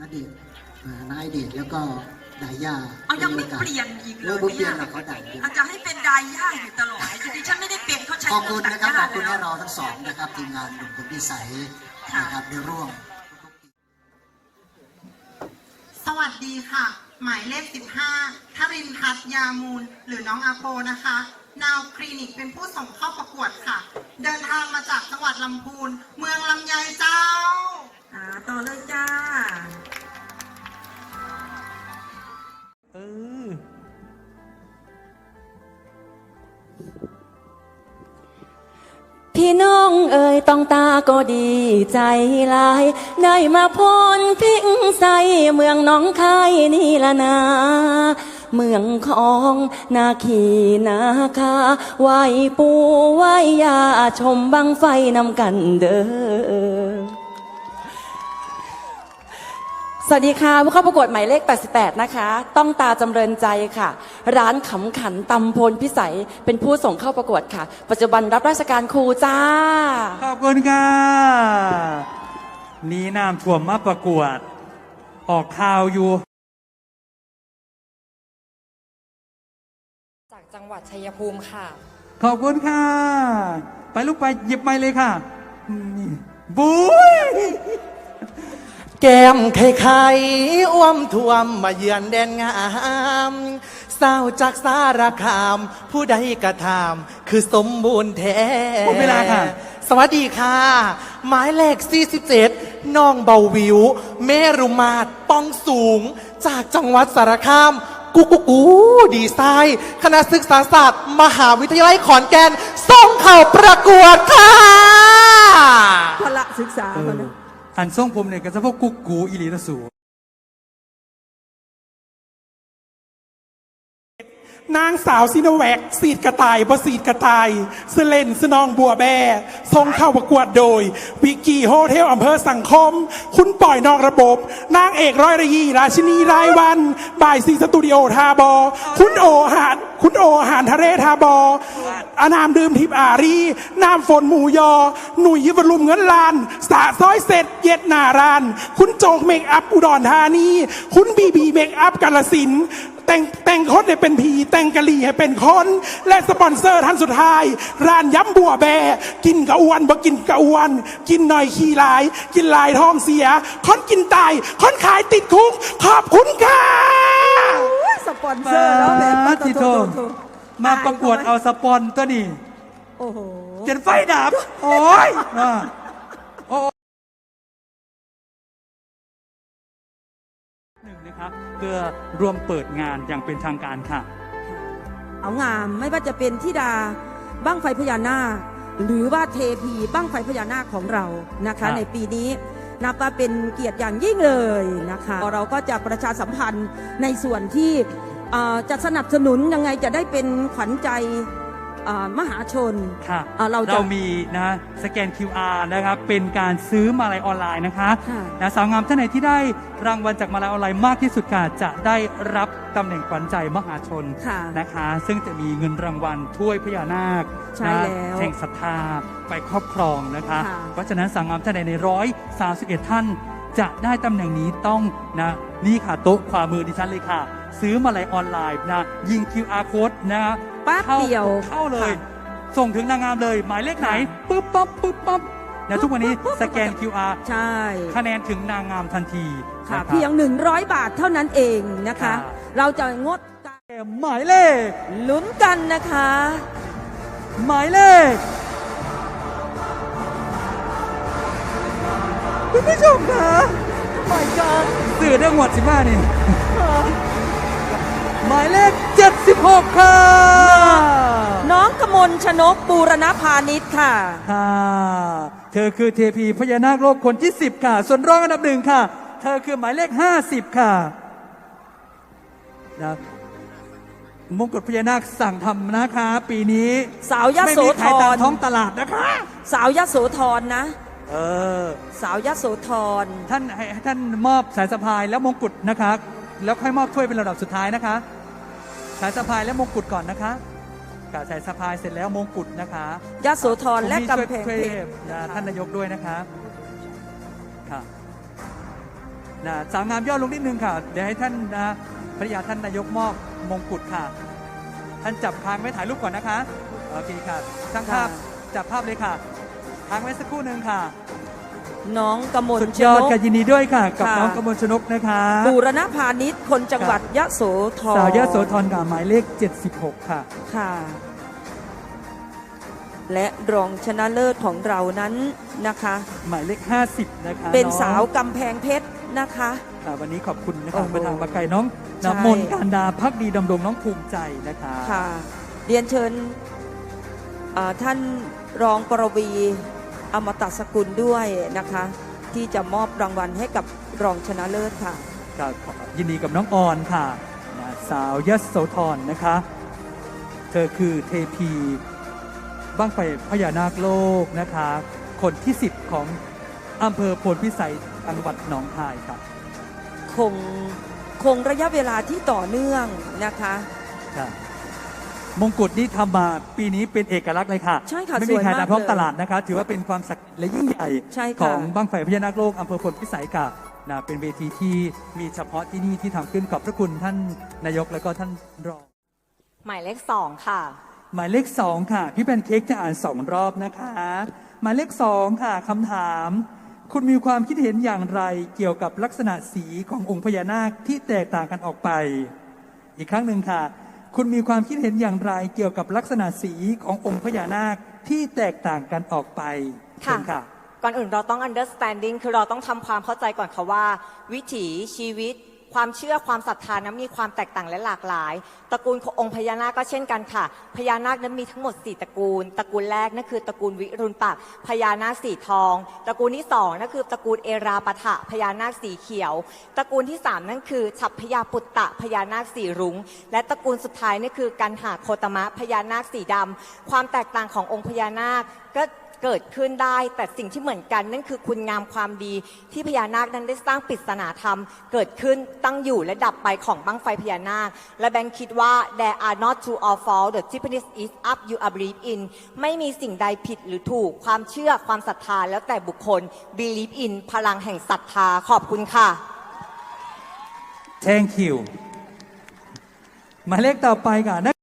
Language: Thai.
ณเดชน์อ่านายเดชน์แล้วก็ดายาเอายังไม่เปลี่ยนอีกเลเรื่อยงเปลี่ยนหรอกเขาดังอาจจะให้เป็นไดย่าอยู่ตลอดดิฉันไม่ได้เปลี่ยนเขาใช้ขอบคุณนะครับขอบคุณแล้ให้วเราทั้งสองนะครับทีมงานหนุ่มคนพิสัยนะครับได้ร่วม สวัสดีค่ะ หมายเลข 15ทรินทัศน์ยามูล หรือน้องอาโปนะคะ นาวคลินิกเป็นผู้ส่งเข้าประกวดค่ะ เดินทางมาจากจังหวัดลำพูน เมืองลำไยเจ้าอ่า เอ่ยต้องตาก็ดีใจหลาย ได้มาพ้นพิงใสเมืองน้องคายนี่ละนาเมืองของนาขีนาคาไหวปูไหวยาชมบังไฟนำกันเด้อ สวัสดีค่ะผู้เข้าประกวดหมายเลข 88 นะคะ ต้องตาจำเริญใจค่ะ ร้านขำขันตำพลพิสัยเป็นผู้ส่งเข้าประกวดค่ะ ปัจจุบันรับราชการครูจ้า ขอบคุณค่ะนี่น้ำท่วมมาประกวด ออกข่าวอยู่ จากจังหวัดชัยภูมิค่ะ ขอบคุณค่ะ ไปลูกไปหยิบไม้เลยค่ะนี่บุ้ย แก้มไข่ไข่อ้วมท่วมมาเยือนแดนงามสาวจากสารคาม ผู้ใดกระทำคือสมบูรณ์แท้หมดเวลาค่ะ สวัสดีค่ะ หมายเลข 47 น้องเบาวิว เมรุมาตรป้องสูง จากจังหวัดสารคามกูกูกูดีไซน์คณะศึกษาศาสตร์ มหาวิทยาลัยขอนแก่นส่งเข่าประกวดค่ะพละศึกษาเอคนอนะ อันส่งผมเนี่ยก็จะพวกกุ๊กกูอิลีนะสูนางสาวซิโนแวคสีดกระต่ายบสีดกระต่ายสเลนสนองบัวแบทรงเข้าประกวดโดย วิกกี้โฮเทลอำเภอสังคม คุณปล่อยนอกระบบ นางเอกร้อยระยีราชินีรายวัน บ่ายซีสตูดิโอทาบอ คุณโอหารคุณโอหารทะเลทาบอ อานามดื่มทิพย์อารีน้ำฝนหมูยอ หนุ่ยยิบรุมเงินลานสาซ้อยเสร็จเย็ดหนาราน คุณโจกเมคอัพอุดรธานี คุณบีบีเมคอัพกาลสินธุ์แต่งแต่งคนให้เป็นผี แต่งกะหรี่ให้เป็นคน และสปอนเซอร์ท่านสุดท้าย ร้านย้ำบัวแบ กินกะอ้วนบ่กินกะอ้วน กินหน่อยขี้ลาย กินลายท้องเสียคนกินตายคนขายติดคุก ขอบคุณค่ะ สปอนเซอร์แล้วแบบมาจิโท มาประกวดเอาสปอนตัวนี้โอ้โหเจนไฟดับ โอ้ยอ่าโอ้หนึ่งนะครับเพื่อรวมเปิดงานอย่างเป็นทางการค่ะ เอางามไม่ว่าจะเป็นทิดาบ้างไฟพญานาคหรือว่าเทพีบ้างไฟพญานาคของเรานะครัคะบในปีนี้นับว่าเป็นเกียรติอย่างยิ่งเลยนะคะ เราก็จะประชาสัมพันธ์ในส่วนที่เอ่อ จะสนับสนุนยังไงจะได้เป็นขวัญใจเอ่อมหาชนค่ะอ่าเราจะมีนะสแกน QR นะครับเป็นการซื้อมาลัยออนไลน์นะคะค่ะนะสาวงามท่านไหนที่ได้รางวัลจากมาลัยออนไลน์มากที่สุดค่ะจะได้รับตำแหน่งขวัญใจมหาชนค่ะนะคะ ซึ่งจะมีเงินรางวัลถ้วยพญานาคใช่นะแล้วแห่งศรัทธาไปครอบครองนะคะค่ะเพราะฉะนั้นสาวงามท่านใดในร้อยสาท่าน จะได้ตำแหน่งนี้ต้องนะนี่ค่ะโต๊ะขวามือดิฉันเลยค่ะ ซื้อมาลัยออนไลน์นะ ยิง QR code นะแป๊บเข้าเดียวเข้าเลยค่ะส่งถึงนางงามเลย หมายเลขไหนปึ๊บปั๊บปึ๊บปั๊บนะทุกวันนี้สแกน QR ใช่คะแนนถึงนางงามทันทีค่ะนรับเพียง 100 บาทเท่านั้นเองนะคะค่ะเราจะงดการหมายเลขลุ้นกันนะคะ หมายเลขคุณผู้ชมคะหมายการสื่อเรื่องหมดสิบ้านี่หมายเลข 76ค่ะน้องกมลชนกบูรณพาณิชย์ค่ะ ค่ะ เธอคือเทพีพญานาคโลกคนที่ 10 ค่ะ ส่วนรองอันดับหนึ่งค่ะ เธอคือหมายเลข 50 ค่ะนะมงกุฎพญานาคสั่งทำนะคะ ปีนี้สาวยโสไม่มีธขายตามรท้องตลาดนะคะ สาวยโสธรนะ เออ สาวยโสธร ท่านให้ให้ท่านมอบสายสะพายและมงกุฎนะคะ แล้วค่อยมอบถ้วยเป็นระดับสุดท้ายนะคะ สายสะพายและมงกุฎก่อนนะคะกับสายสะพายเสร็จแล้วมงกุฎนะคะยโสธรและผมมีกำแพงช่วยเพช่วยชรนะท่านนายกด้วยนะคะค่ะนะสาวงามย่อลงนิดนึงค่ะ เดี๋ยวให้ท่านนะภรรยาท่านนายกมอบมงกุฎค่ะ ท่านจับค้างไว้ถ่ายรูปก่อนนะคะโอเคค่ะช่างภาพค่ะจับภาพเลยค่ะค้างไว้สักครู่หนึ่งค่ะ น้องกมลสุดชยอดนกกันยินดีด้วยค่ะ กับค่ะ น้องกมลชนกนะคะบูรณพาณิชย์คนจังหวัดยะโสธรสาวยโสธรกับหมายเลข 76 ค่ะ ค่ะ และรองชนะเลิศของเรานั้นนะคะ หมายเลข 50 นะคะเป็นองสาวกำแพงเพชรนะคะ ค่ะวันนี้ขอบคุณนะโอ้คะโหมาทางมาไกลน้องใช่ น้ำมนต์การดาพักดีดำรงน้องภูมิใจนะคะค่ะ เรียนเชิญอ่าท่านรองปรวี อมตะสกุลด้วยนะคะ ที่จะมอบรางวัลให้กับรองชนะเลิศค่ะ ก็ขอยินดีกับน้องออนค่ะนะสาวยโสธรนะคะ เธอคือเทพีบ้างไฟพญานาคโลกนะคะ คนที่ 10 ของอำเภอโพนพิสัยจังหวัดหนองคายครับ คงคงระยะเวลาที่ต่อเนื่องนะคะค่ะ มงกุฎนี่ทำมาปีนี้เป็นเอกลักษณ์เลยค่ะ ใช่ค่ะไม่มีใครสวยมากทำพร้อมเลยตลาดนะคะ ถือว่าเป็นความศักดิ์สิทธิ์และยิ่งใหญ่ใช่ค่ะ ของบ้างไฟพญานาคโลกอำเภอพลพิสัยค่ะนะเป็นเวทีที่มีเฉพาะที่นี่ที่ทำขึ้นขอบพระคุณท่านนายกและก็ท่านรอง หมายเลขสองค่ะ หมายเลขสองค่ะ พี่แพนเค้กจะอ่านสองรอบนะคะ หมายเลขสองค่ะคำถาม คุณมีความคิดเห็นอย่างไรเกี่ยวกับลักษณะสีขององค์พญานาคที่แตกต่างกันออกไป อีกครั้งหนึ่งค่ะ คุณมีความคิดเห็นอย่างไรเกี่ยวกับลักษณะสีขององค์พญานาคที่แตกต่างกันออกไปเชิญค่ะ ก่อนอื่นเราต้อง understanding คือเราต้องทำความเข้าใจก่อนค่ะว่า วิถีชีวิต ความเชื่อความศรัทธานั้นมีความแตกต่างและหลากหลาย ตระกูลขององค์พญานาคก็เช่นกันค่ะ พญานาคนั้นมีทั้งหมด 4 ตระกูล ตระกูลแรกนั่นคือตระกูลวิรุณปักษ์พญานาคสีทอง ตระกูลที่สองนั่นคือตระกูลเอราปะทะพญานาคสีเขียว ตระกูลที่สามนั่นคือฉับพญาปุตตะพญานาคสีรุง้ง และตระกูลสุดท้ายนี่คือกันหาโคตมะพญานาคสีดำความแตกต่างขององค์พญานาคก็ เกิดขึ้นได้ แต่สิ่งที่เหมือนกันนั่นคือคุณงามความดี ที่พญานาคนั้นได้สร้างปริศนาธรรม เกิดขึ้นตั้งอยู่และดับไปของบั้งไฟพญานาค และแบงค์คิดว่า there are not true or false the Japanese is up you are believe in ไม่มีสิ่งใดผิดหรือถูกความเชื่อความศรัทธาแล้วแต่บุคคล believe in พลังแห่งศรัทธาขอบคุณค่ะ Thank you หมายเลขต่อไปค่ะ